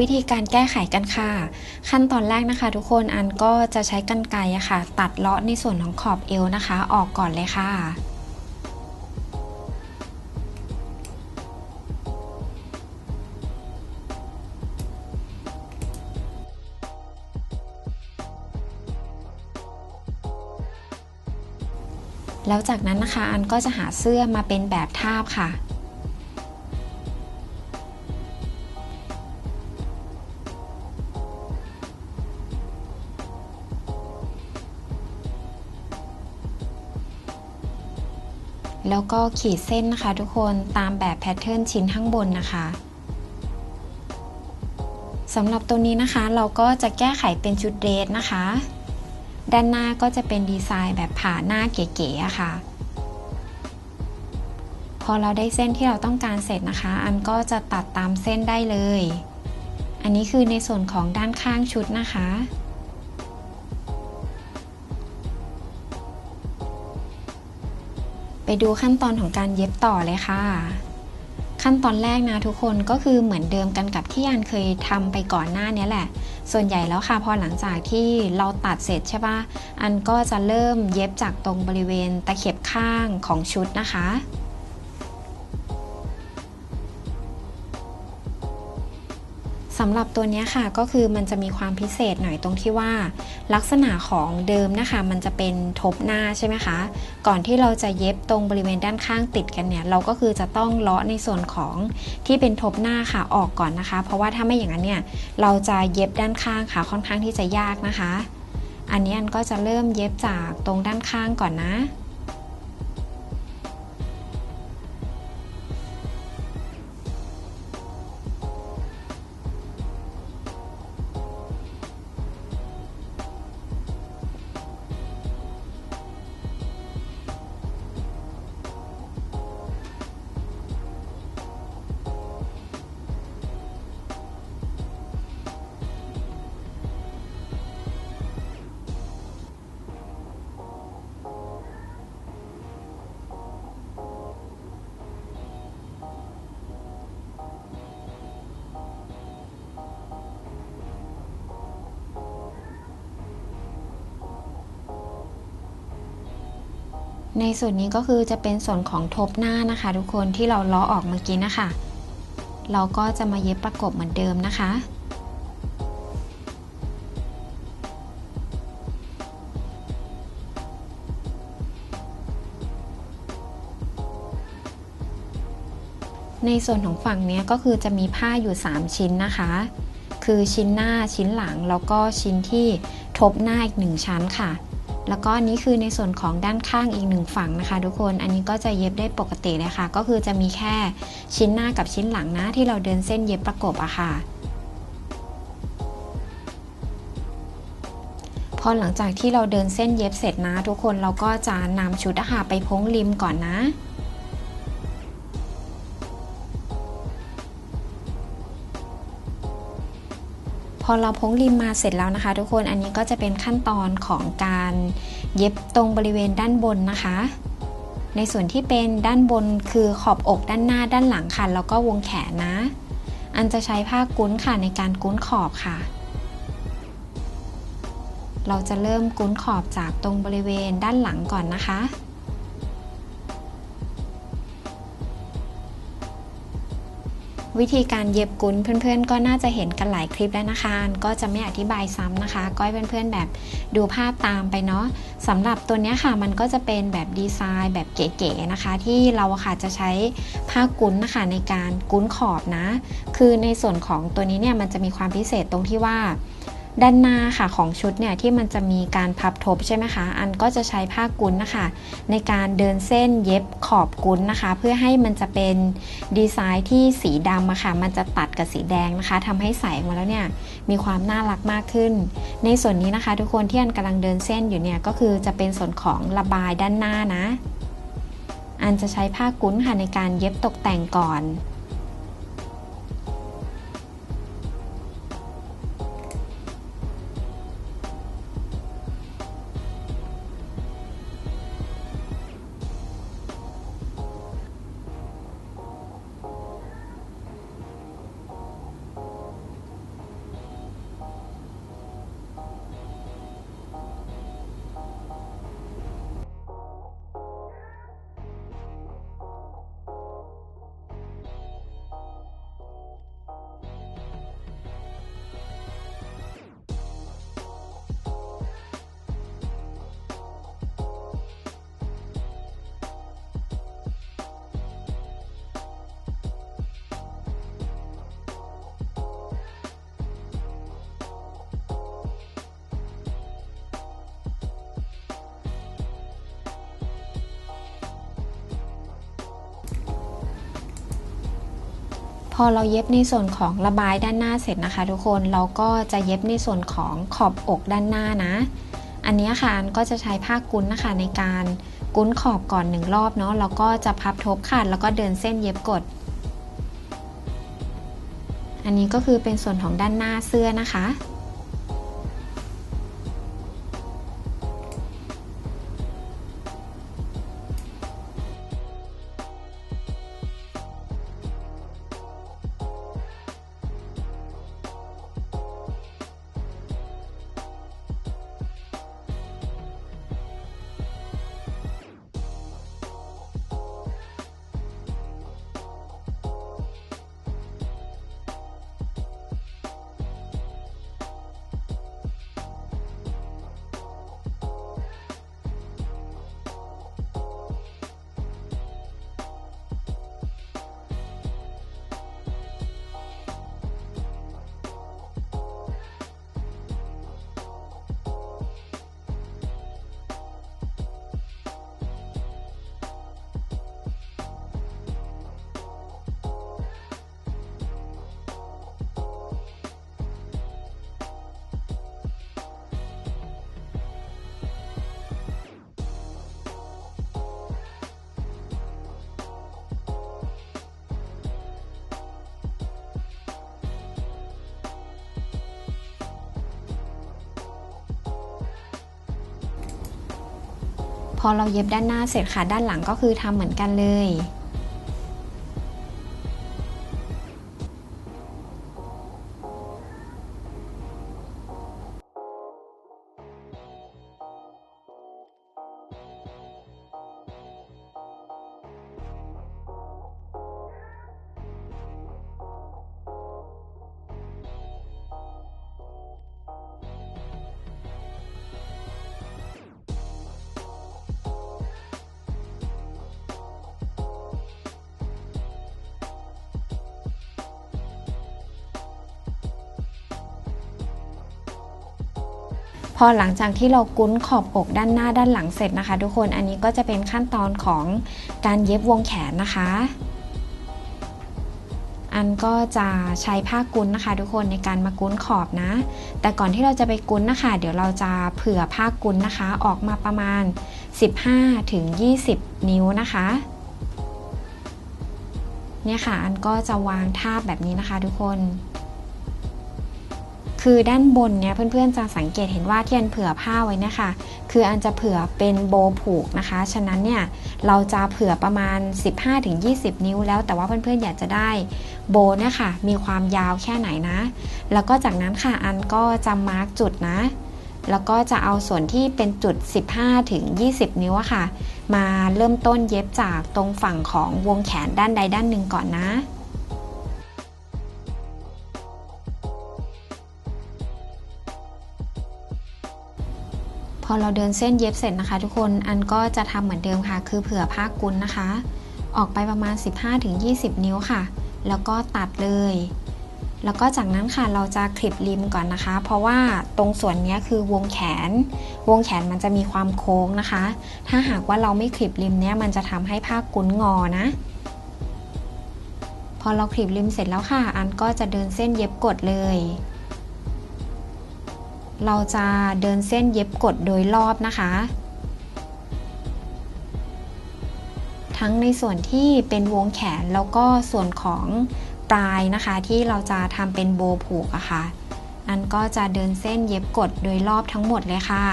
วิธีการแก้ไขกันค่ะ ขั้นตอนแรกนะคะ ทุกคนอันก็จะใช้กรรไกรอะค่ะ ตัดเลาะในส่วนของขอบเอวนะคะ ออกก่อนเลยค่ะแล้วจากนั้นนะคะอันก็จะหาเสื้อมาเป็นแบบทาบค่ะ แล้วก็ขีดเส้นนะคะทุกคนตามแบบแพทเทิร์นชิ้นข้างบนนะคะสำหรับตัวนี้นะคะเราก็จะแก้ไขเป็นชุดเดรสนะคะ ด้านหน้าก็จะเป็นดีไซน์แบบผ่าหน้าเก๋ๆะค่ะ พอเราได้เส้นที่เราต้องการเสร็จนะคะ อันก็จะตัดตามเส้นได้เลย อันนี้คือในส่วนของด้านข้างชุดนะคะ ดูขั้นตอนของการเย็บต่อเลยค่ะ ขั้นตอนแรกนะทุกคนก็คือเหมือนเดิมกันกับที่ยันเคยทำไปก่อนหน้านี้แหละ ส่วนใหญ่แล้วค่ะพอหลังจากที่เราตัดเสร็จใช่ปะอันก็จะเริ่มเย็บจากตรงบริเวณตะเข็บข้างของชุดนะคะ สำหรับตัวนี้ค่ะก็คือมันจะมีความพิเศษหน่อยตรงที่ว่า ลักษณะของเดิมนะคะ มันจะเป็นทบหน้าใช่ไหมคะ ก่อนที่เราจะเย็บตรงบริเวณด้านข้างติดกันเนี่ย เราก็คือจะต้องเลาะในส่วนของที่เป็นทบหน้าค่ะออกก่อนนะคะ เพราะว่าถ้าไม่อย่างนั้นเนี่ยเราจะเย็บด้านข้างค่ะค่อนข้างที่จะยากนะคะ อันนี้อันก็จะเริ่มเย็บจากตรงด้านข้างก่อนนะ ในส่วนนี้ก็คือจะเป็นส่วนของทบหน้านะคะ ทุกคนที่เราล้อออกเมื่อกี้นะคะ เราก็จะมาเย็บประกบเหมือนเดิมนะคะในส่วนของฝั่งนี้ก็คือจะมีผ้าอยู่ 3 ชิ้นนะคะ คือชิ้นหน้าชิ้นหลังแล้วก็ชิ้นที่ทบหน้าอีกหนึ่งชั้นค่ะ แล้วก็อันนี้คือในส่วนของด้านข้างอีกหนึ่งฝั่งนะคะ ทุกคนอันนี้ก็จะเย็บได้ปกติเลยค่ะ ก็คือจะมีแค่ชิ้นหน้ากับชิ้นหลังนะ ที่เราเดินเส้นเย็บประกบอะค่ะ พอหลังจากที่เราเดินเส้นเย็บเสร็จนะ ทุกคนเราก็จะนำชุดอะค่ะไปพ้งริมก่อนนะ อเราพ้งริมมาเสร็จแล้วนะคะ ทุกคนอันนี้ก็จะเป็นขั้นตอนของการเย็บตรงบริเวณด้านบนนะคะ ในส่วนที่เป็นด้านบนคือขอบอกด้านหน้าด้านหลังค่ะแล้วก็วงแขนนะ อันจะใช้ผ้ากุ้นค่ะในการกุ้นขอบค่ะ เราจะเริ่มกุ้นขอบจากตรงบริเวณด้านหลังก่อนนะคะ วิธีการเย็บกุนเพื่อนๆ ก็น่าจะเห็นกันหลายคลิปแล้วนะคะ ก็จะไม่อธิบายซ้ำนะคะ ก็ให้เพื่อนๆแบบดูภาพตามไปเนาะสำหรับตัวนี้ค่ะมันก็จะเป็นแบบดีไซน์แบบเก๋ๆนะคะ ที่เราค่ะจะใช้ผ้ากุนนะคะในการกุนขอบนะ คือในส่วนของตัวนี้เนี่ยมันจะมีความพิเศษตรงที่ว่า ด้านหน้าค่ะของชุดเนี่ยที่มันจะมีการพับทบใช่ไหมคะ อันก็จะใช้ผ้ากุ้นนะคะ ในการเดินเส้นเย็บขอบกุ้นนะคะ เพื่อให้มันจะเป็นดีไซน์ที่สีดำอะค่ะ มันจะตัดกับสีแดงนะคะทำให้ใส่มาแล้วเนี่ยมีความน่ารักมากขึ้น ในส่วนนี้นะคะ ทุกคนที่อันกำลังเดินเส้นอยู่เนี่ยก็คือจะเป็นส่วนของระบายด้านหน้านะ อันจะใช้ผ้ากุ้นค่ะในการเย็บตกแต่งก่อน พอเราเย็บในส่วนของระบายด้านหน้าเสร็จนะคะ ทุกคนเราก็จะเย็บในส่วนของขอบอกด้านหน้านะ อันนี้ค่ะก็จะใช้ผ้ากุ้นนะคะในการกุ้นขอบก่อนหนึ่งรอบเนาะแล้วก็จะพับทบขาดแล้วก็เดินเส้นเย็บกด อันนี้ก็คือเป็นส่วนของด้านหน้าเสื้อนะคะ พอเราเย็บด้านหน้าเสร็จค่ะด้านหลังก็คือทำเหมือนกันเลย พอหลังจากที่เรากุ้นขอบอกด้านหน้าด้านหลังเสร็จนะคะ ทุกคนอันนี้ก็จะเป็นขั้นตอนของการเย็บวงแขนนะคะ อันก็จะใช้ผ้ากุ้นนะคะ ทุกคนในการมากุ้นขอบนะ แต่ก่อนที่เราจะไปกุ้นนะคะ เดี๋ยวเราจะเผื่อผ้ากุ้นนะคะ ออกมาประมาณ 15ถึง20 นิ้วนะคะเนี่ยค่ะ อันก็จะวางทาบแบบนี้นะคะทุกคน คือด้านบนเนี่ยเพื่อนๆจะสังเกตเห็นว่าที่อันเผื่อผ้าไว้นะคะ คืออันจะเผื่อเป็นโบผูกนะคะ ฉะนั้นเนี่ยเราจะเผื่อประมาณ 15-20 นิ้วแล้ว แต่ว่าเพื่อนๆอยากจะได้โบเนี่ยค่ะมีความยาวแค่ไหนนะ แล้วก็จากนั้นค่ะอันก็จะมาร์กจุดนะ แล้วก็จะเอาส่วนที่เป็นจุด 15-20 นิ้วอะค่ะ มาเริ่มต้นเย็บจากตรงฝั่งของวงแขนด้านใดด้านหนึ่งก่อนนะ พอเราเดินเส้นเย็บเสร็จนะคะ ทุกคนอันก็จะทำเหมือนเดิมค่ะ คือเผื่อผ้ากุนนะคะ ออกไปประมาณ 15-20 นิ้วค่ะ แล้วก็ตัดเลย แล้วก็จากนั้นค่ะเราจะคลิปริมก่อนนะคะ เพราะว่าตรงส่วนนี้คือวงแขน วงแขนมันจะมีความโค้งนะคะ ถ้าหากว่าเราไม่คลิปริมเนี้ยมันจะทำให้ผ้ากุนงอนะพอเราคลิปริมเสร็จแล้วค่ะ อันก็จะเดินเส้นเย็บกดเลย เราจะเดินเส้นเย็บกดโดยรอบนะคะ ทั้งในส่วนที่เป็นวงแขนแล้วก็ส่วนของปลายนะคะที่เราจะทำเป็นโบผูกอะคะ่ะ อันก็จะเดินเส้นเย็บกดโดยรอบทั้งหมดเลยค่ะ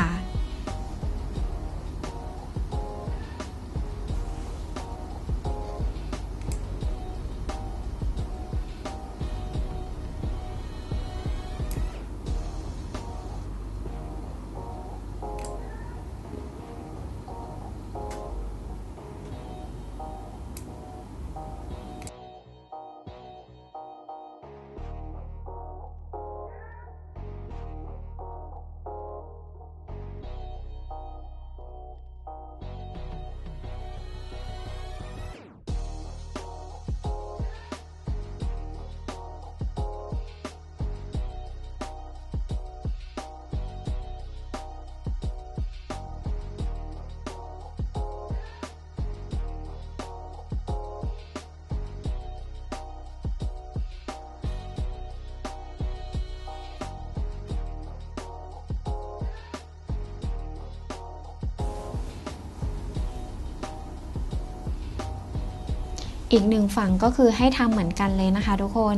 อีกหนึ่งฝั่งก็คือให้ทำเหมือนกันเลยนะคะทุกคน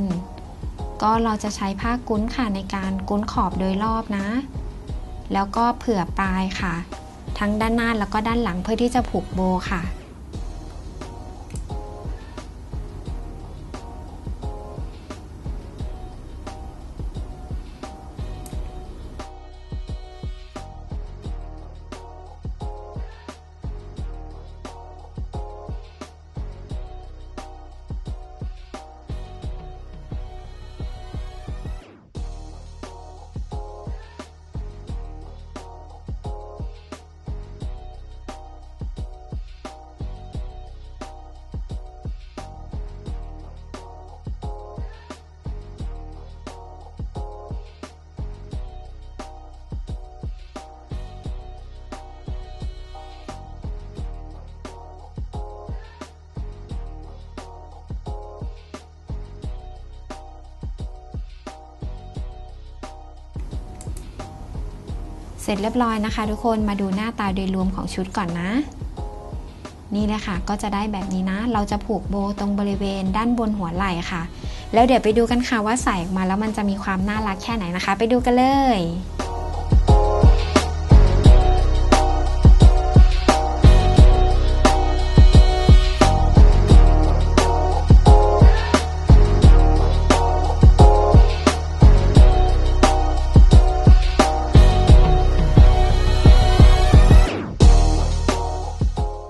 ก็เราจะใช้ผ้ากุ้นค่ะในการกุ้นขอบโดยรอบนะ แล้วก็เผื่อปลายค่ะ ทั้งด้านหน้าแล้วก็ด้านหลังเพื่อที่จะผูกโบค่ะ เสร็จเรียบร้อยนะคะ ทุกคนมาดูหน้าตาโดยรวมของชุดก่อนนะ นี่เลยค่ะก็จะได้แบบนี้นะ เราจะผูกโบตรงบริเวณด้านบนหัวไหล่ค่ะ แล้วเดี๋ยวไปดูกันค่ะว่าใส่ออกมาแล้วมันจะมีความน่ารักแค่ไหนนะคะ ไปดูกันเลย